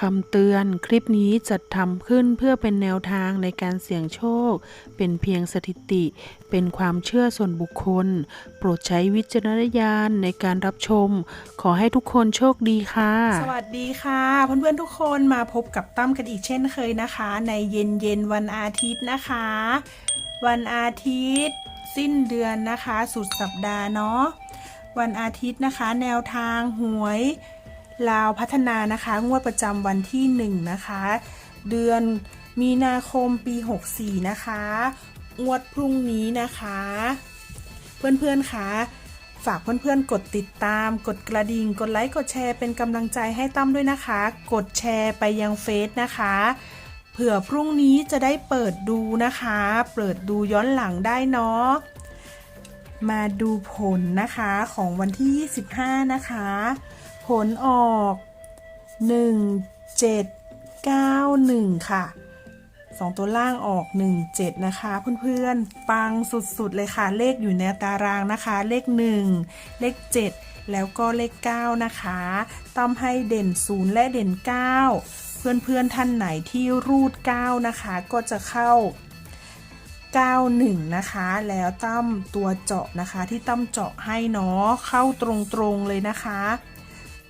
คำเตือนคลิปนี้จัดทำขึ้นเพื่อเป็นแนวทางในการเสี่ยงโชค เป็นเพียงสถิติ เป็นความเชื่อส่วนบุคคล โปรดใช้วิจารณญาณในการรับชม ขอให้ทุกคนโชคดีค่ะ สวัสดีค่ะ เพื่อนๆทุกคนมาพบกับตั้มกันอีกเช่นเคยนะคะ ในเย็นเย็นวันอาทิตย์นะคะ วันอาทิตย์ สิ้นเดือนนะคะ สุดสัปดาห์เนาะวันอาทิตย์นะคะ แนวทางหวย ลาวพัฒนานะคะ งวดประจำวันที่ 1 นะคะ เดือนมีนาคมปี 64 นะคะ งวดพรุ่งนี้นะคะ เพื่อนๆคะฝากเพื่อนๆ กดติดตาม กดกระดิ่ง กดไลค์ กดแชร์เป็นกำลังใจให้ตั้มด้วยนะคะ กดแชร์ไปยังเฟซนะคะ เผื่อพรุ่งนี้จะได้เปิดดูนะคะ เปิดดูย้อนหลังได้เนาะ มาดูผลนะคะของวันที่ 25 นะคะ ผลออก 1791 ค่ะสองตัวล่างออก 17 นะคะ เพื่อนๆ ปังสุดๆ เลยค่ะ เลขอยู่ในตารางนะคะ เลข 1 เลข 7 แล้วก็เลข 9 นะคะ ต้อมให้เด่น 0 และเด่น 9 เพื่อนๆ ท่านไหนที่รูด 9 นะคะ ก็จะเข้า91 นะคะ แล้วตั้มตัวเจาะนะคะที่ตั้มเจาะให้เนาะเข้าตรงๆเลยนะคะ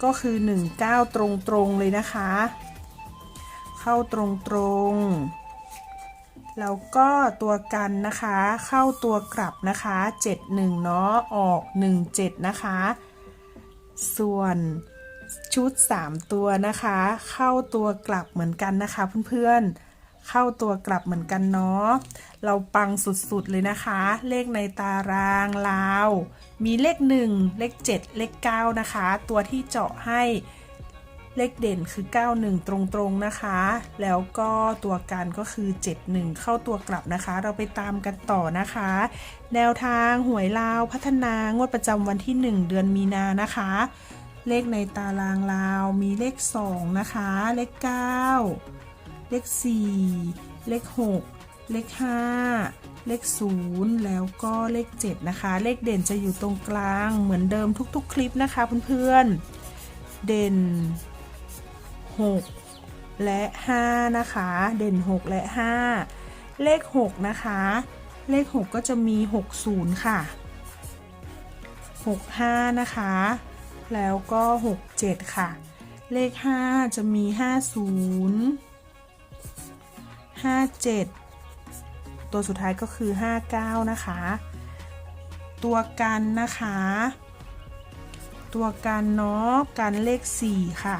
ก็คือ 19 ตรงตรงเลยนะคะ เข้าตรงตรงแล้วก็ตัวกันนะคะ เข้าตัวกลับนะคะ 71 เนาะ ออก 17 นะคะ ส่วนชุด 3 ตัวนะคะ เข้าตัวกลับเหมือนกันนะคะเพื่อนๆ เข้าตัวกลับเหมือนกันเนาะ เราปังสุดๆเลยนะคะ เลขในตารางลาว มีเลข 1 เลข 7 เลข 9 นะคะ ตัวที่เจาะให้เลขเด่นคือ 91 ตรงๆนะคะ แล้วก็ตัวการก็คือ 71 เข้าตัวกลับนะคะ เราไปตามกันต่อนะคะ แนวทางหวยลาวพัฒนางวดประจำวันที่ 1 เดือนมีนานะคะ เลขในตารางลาวมีเลข 2 นะคะ เลข 9 เลข 4 เลข 6 เลข 5 เลข 0 แล้วก็เลข 7 นะคะ เลขเด่นจะอยู่ตรงกลางเหมือนเดิมทุกๆ คลิปนะคะเพื่อนๆ เด่น 6 และ 5 นะคะ เด่น 6 และ 5 เลข 6 นะคะ เลข 6 ก็จะมี 60 ค่ะ 65 นะคะ แล้วก็ 67 ค่ะเลข 5 จะมี 50 57 ตัวสุดท้ายก็คือ 59 นะคะ ตัวกันนะคะ ตัวกันเนาะกันเลข 4 ค่ะ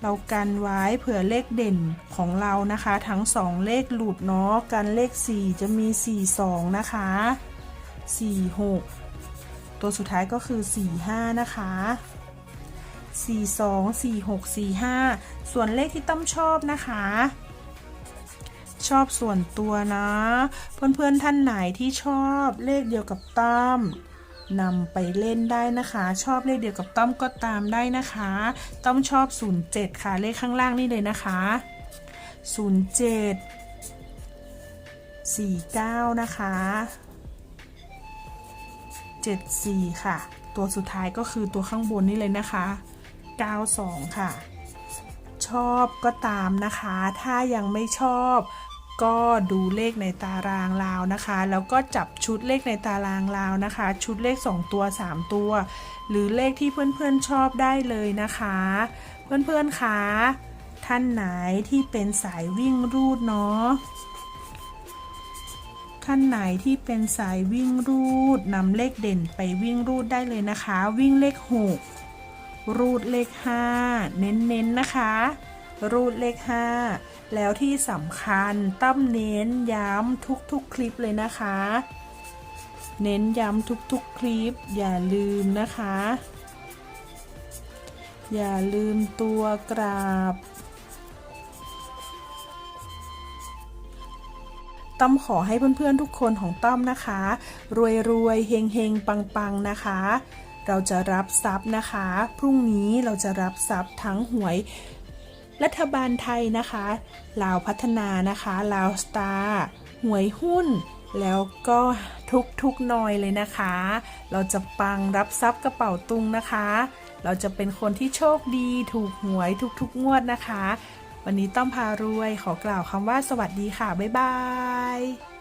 เรากันไว้เผื่อเลขเด่นของเรานะคะ ทั้ง 2 เลขหลุดเนาะกันเลข 4 จะมี 42 นะคะ 46 ตัวสุดท้ายก็คือ 45 นะคะ42 46 45 ส่วนเลขที่ต้อมชอบนะคะ ชอบส่วนตัวนะ เพื่อนๆท่านไหนที่ชอบเลขเดียวกับต้อมนำไปเล่นได้นะคะ ชอบเลขเดียวกับต้อมก็ตามได้นะคะ ต้อมชอบ 07 ค่ะ เลขข้างล่างนี่เลยนะคะ 07 49 นะคะ 74 ค่ะ ตัวสุดท้ายก็คือตัวข้างบนนี่เลยนะคะ 92 ค่ะ ชอบก็ตามนะคะ ถ้ายังไม่ชอบ ก็ดูเลขในตารางลาวนะคะ แล้วก็จับชุดเลขในตารางลาวนะคะ ชุดเลข 2 ตัว 3 ตัว หรือเลขที่เพื่อนๆชอบได้เลยนะคะ เพื่อนๆคะท่านไหนที่เป็นสายวิ่งรูดเนาะท่านไหนที่เป็นสายวิ่งรูดนำเลขเด่นไปวิ่งรูดได้เลยนะคะ วิ่งเลข 6 รูดเลข 5 เน้นๆนนะคะ รูดเลข 5 แล้วที่สำคัญตั้มเน้นย้ำทุกๆคลิปเลยนะคะ เน้นย้ำทุกๆคลิป อย่าลืมนะคะ อย่าลืมตัวกราบตั้มขอให้เพื่อนๆทุกคนของตั้มนะคะ รวยรวยๆเฮงเฮงปังปังๆนะคะ เราจะรับทรัพย์นะคะ พรุ่งนี้เราจะรับทรัพย์ทั้งหวย รัฐบาลไทยนะคะลาวพัฒนานะคะลาวสตาร์หวยหุ้น แล้วก็ทุกทุกหนอยเลยนะคะ เราจะปังรับทรัพย์กระเป๋าตุงนะคะ เราจะเป็นคนที่โชคดีถูกหวยทุกๆงวดนะคะ วันนี้ต้อมพารวยขอกล่าวคำว่าสวัสดีค่ะ บ๊ายบาย